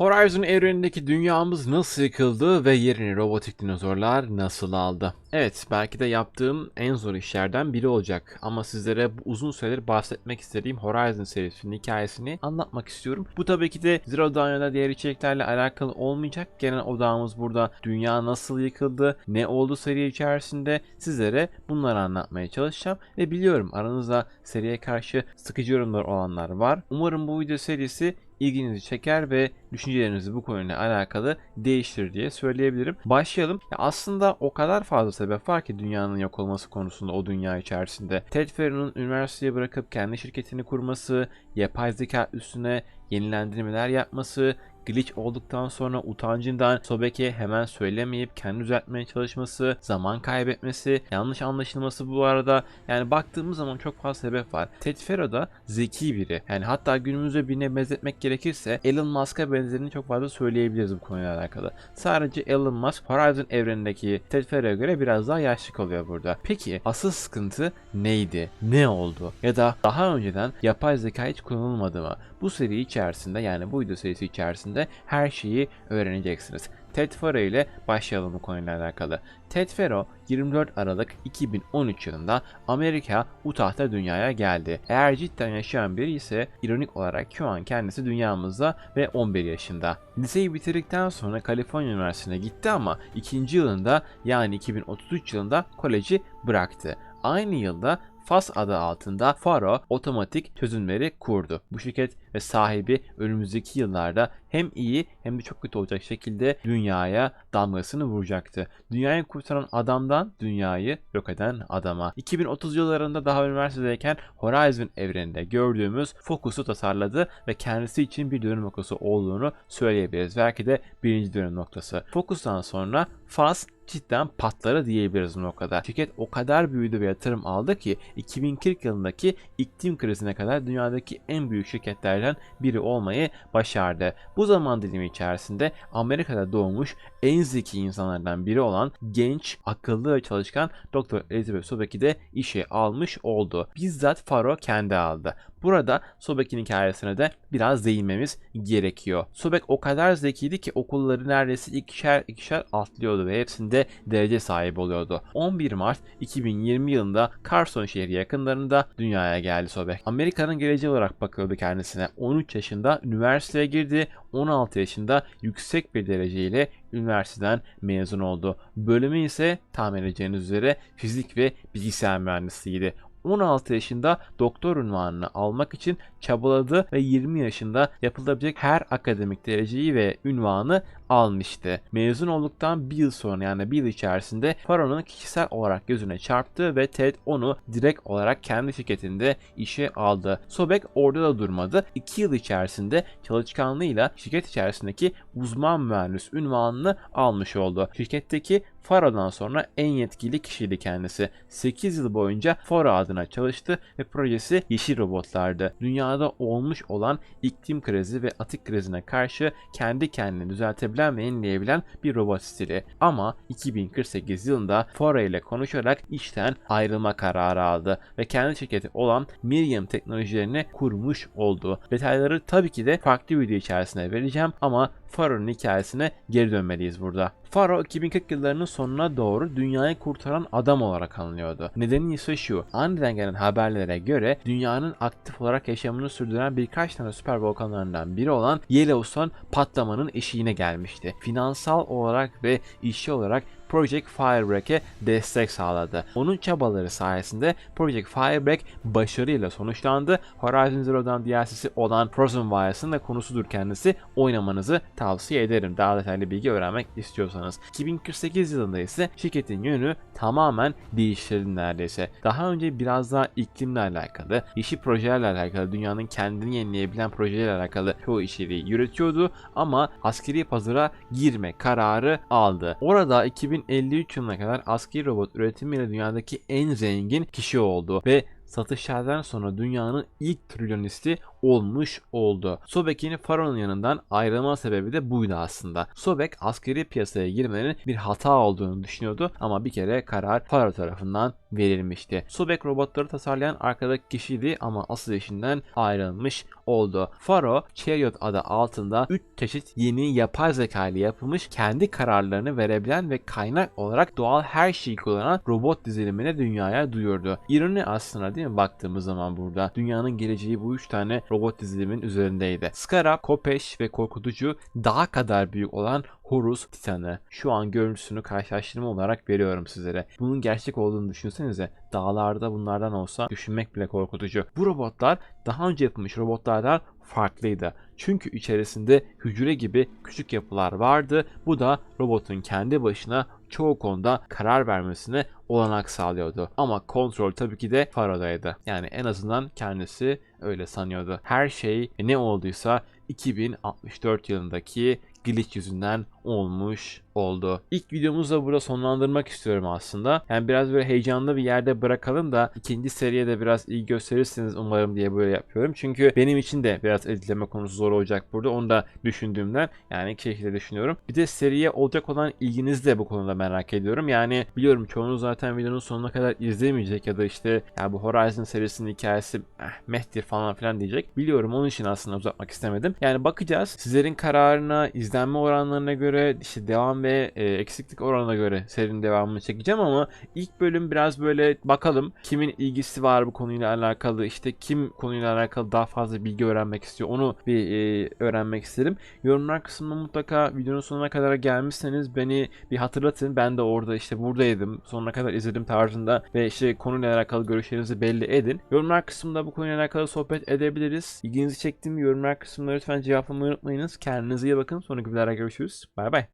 Horizon evrenindeki dünyamız nasıl yıkıldı ve yerini robotik dinozorlar nasıl aldı? Evet, belki de yaptığım en zor işlerden biri olacak ama sizlere bu uzun süredir bahsetmek istediğim Horizon serisinin hikayesini anlatmak istiyorum. Bu tabii ki de Zero Dawn diğer içeriklerle alakalı olmayacak. Genel odağımız burada dünya nasıl yıkıldı, ne oldu seri içerisinde sizlere bunları anlatmaya çalışacağım. Ve biliyorum aranızda seriye karşı sıkıcı yorumlar olanlar var. Umarım bu video serisi ilginizi çeker ve düşüncelerinizi bu konuyla alakalı değiştirir diye söyleyebilirim. Başlayalım. Ya aslında o kadar fazla sebep var ki dünyanın yok olması konusunda o dünya içerisinde. Ted Ferro'nun üniversiteyi bırakıp kendi şirketini kurması, yapay zeka üstüne yenilendirmeler yapması, glitch olduktan sonra utancından Sobek'e hemen söylemeyip kendi düzeltmeye çalışması, zaman kaybetmesi, yanlış anlaşılması bu arada. Yani baktığımız zaman çok fazla sebep var. Ted Fero da zeki biri. Yani hatta günümüzde birine benzetmek gerekirse Elon Musk'a benzerini çok fazla söyleyebiliriz bu konuyla alakalı. Sadece Elon Musk Horizon evrenindeki Ted Fero'ya göre biraz daha yaşlı kalıyor burada. Peki asıl sıkıntı neydi? Ne oldu? Ya da daha önceden yapay zeka hiç kullanılmadı mı? Bu seri içerisinde yani bu video serisi içerisinde her şeyi öğreneceksiniz. Ted Fero ile başlayalım bu konuyla alakalı. Ted Fero 24 Aralık 2013 yılında Amerika Utah'ta dünyaya geldi. Eğer cidden yaşayan biri ise ironik olarak şu an kendisi dünyamızda ve 11 yaşında. Liseyi bitirdikten sonra Kaliforniya Üniversitesi'ne gitti ama ikinci yılında yani 2033 yılında koleji bıraktı. Aynı yılda FAS adı altında Faro otomatik çözümleri kurdu. Bu şirket ve sahibi önümüzdeki yıllarda hem iyi hem de çok kötü olacak şekilde dünyaya damgasını vuracaktı. Dünyayı kurtaran adamdan dünyayı yok eden adama. 2030 yıllarında daha üniversitedeyken Horizon evreninde gördüğümüz Focus'u tasarladı ve kendisi için bir dönüm noktası olduğunu söyleyebiliriz. Belki de birinci dönüm noktası. Focus'tan sonra FAS cidden patları diyebiliriz bu noktada. Şirket o kadar büyüdü ve yatırım aldı ki 2040 yılındaki iklim krizine kadar dünyadaki en büyük şirketlerden biri olmayı başardı. Bu zaman dilimi içerisinde Amerika'da doğmuş en zeki insanlardan biri olan genç, akıllı ve çalışkan Dr. Elizabeth Sobek'i de işe almış oldu. Bizzat Faro kendi aldı. Burada Sobek'in hikayesine de biraz değinmemiz gerekiyor. Sobek o kadar zekiydi ki okulları neredeyse ikişer ikişer atlıyordu ve hepsinde derece sahibi oluyordu. 11 Mart 2020 yılında Carson şehri yakınlarında dünyaya geldi Sobek. Amerika'nın geleceği olarak bakıldı kendisine. 13 yaşında üniversiteye girdi. 16 yaşında yüksek bir dereceyle üniversiteden mezun oldu. Bölümü ise tahmin edeceğiniz üzere fizik ve bilgisayar mühendisliğiydi. 16 yaşında doktor unvanını almak için çabaladı ve 20 yaşında yapılabilecek her akademik dereceyi ve ünvanı almıştı. Mezun olduktan bir yıl sonra yani bir yıl içerisinde Faro'nun kişisel olarak gözüne çarptı ve Ted onu direkt olarak kendi şirketinde işe aldı. Sobek orada da durmadı. 2 yıl içerisinde çalışkanlığıyla şirket içerisindeki uzman mühendis ünvanını almış oldu. Şirketteki Faro'dan sonra en yetkili kişiydi kendisi. 8 yıl boyunca Faro adına çalıştı ve projesi yeşil robotlardı. Dünyada olmuş olan iklim krizi ve atık krizine karşı kendi kendini düzeltebilen ve yenileyebilen bir robot stili. Ama 2048 yılında Faro ile konuşarak işten ayrılma kararı aldı ve kendi şirketi olan Miriam teknolojilerini kurmuş oldu. Detayları tabii ki de farklı video içerisinde vereceğim ama Faro'nun hikayesine geri dönmeliyiz burada. Faro 2040 yıllarının sonuna doğru dünyayı kurtaran adam olarak anılıyordu. Nedeni ise şu. Aniden gelen haberlere göre dünyanın aktif olarak yaşamını sürdüren birkaç tane süper volkanlarından biri olan Yellowstone patlamanın eşiğine gelmişti. Finansal olarak ve işçi olarak Project Firebreak'e destek sağladı. Onun çabaları sayesinde Project Firebreak başarıyla sonuçlandı. Horizon Zero Dawn DLC'si olan Frozen Wilds'ın da konusudur kendisi. Oynamanızı tavsiye ederim. Daha detaylı bilgi öğrenmek istiyorsanız. 2048 yılında ise şirketin yönü tamamen değiştirildi neredeyse. Daha önce biraz daha iklimle alakalı, yeşil projelerle alakalı, dünyanın kendini yenileyebilen projelerle alakalı çoğu içeriği üretiyordu ama askeri pazara girme kararı aldı. Orada 2053 yılına kadar askeri robot üretimiyle dünyadaki en zengin kişi oldu ve satışlardan sonra dünyanın ilk trilyonisti olmuş oldu. Sobek'in Faro'nun yanından ayrılma sebebi de buydu aslında. Sobek askeri piyasaya girmenin bir hata olduğunu düşünüyordu ama bir kere karar Faro tarafından verilmişti. Sobek robotları tasarlayan arkadaki kişiydi ama asıl işinden ayrılmış oldu. Faro, Chariot adı altında 3 çeşit yeni yapay zeka ile yapılmış kendi kararlarını verebilen ve kaynak olarak doğal her şeyi kullanan robot dizilimini dünyaya duyurdu. İroni aslında değil mi baktığımız zaman burada. Dünyanın geleceği bu 3 tane robot dizilimin üzerindeydi. Scarab, Kopeş ve Korkutucu daha kadar büyük olan Horus Titan'ı şu an görüntüsünü karşılaştırma olarak veriyorum sizlere. Bunun gerçek olduğunu düşünsenize. Dağlarda bunlardan olsa düşünmek bile korkutucu. Bu robotlar daha önce yapılmış robotlardan farklıydı. Çünkü içerisinde hücre gibi küçük yapılar vardı. Bu da robotun kendi başına çoğu konuda karar vermesine olanak sağlıyordu. Ama kontrol tabii ki de Faraday'dı. Yani en azından kendisi öyle sanıyordu. Her şey ne olduysa 2064 yılındaki glitch yüzünden olmuş oldu. İlk videomuzu da burada sonlandırmak istiyorum aslında. Yani biraz böyle heyecanlı bir yerde bırakalım da ikinci seriye de biraz iyi gösterirsiniz umarım diye böyle yapıyorum. Çünkü benim için de biraz editleme konusu zor olacak burada. Onu da düşündüğümden yani iki şekilde düşünüyorum. Bir de seriye olacak olan ilginizi de bu konuda merak ediyorum. Yani biliyorum çoğunuz zaten videonun sonuna kadar izlemeyecek ya da işte ya bu Horizon serisinin hikayesi eh, mehtir falan filan diyecek. Biliyorum onun için aslında uzatmak istemedim. Yani bakacağız. Sizlerin kararına, izlenme oranlarına göre, işte devam ve e, eksiklik oranına göre serinin devamını çekeceğim ama ilk bölüm biraz böyle bakalım kimin ilgisi var bu konuyla alakalı, işte kim konuyla alakalı daha fazla bilgi öğrenmek istiyor onu bir e, öğrenmek istedim. Yorumlar kısmında mutlaka videonun sonuna kadar gelmişseniz beni bir hatırlatın. Ben de orada işte buradaydım. Sonuna kadar izledim tarzında ve işte konuyla alakalı görüşlerinizi belli edin. Yorumlar kısmında bu konuyla alakalı sohbet edebiliriz. İlginizi çektiğim yorumlar kısmına lütfen cevaplamayı unutmayınız. Kendinize iyi bakın. Sonraki videolarda görüşürüz. Bay bay.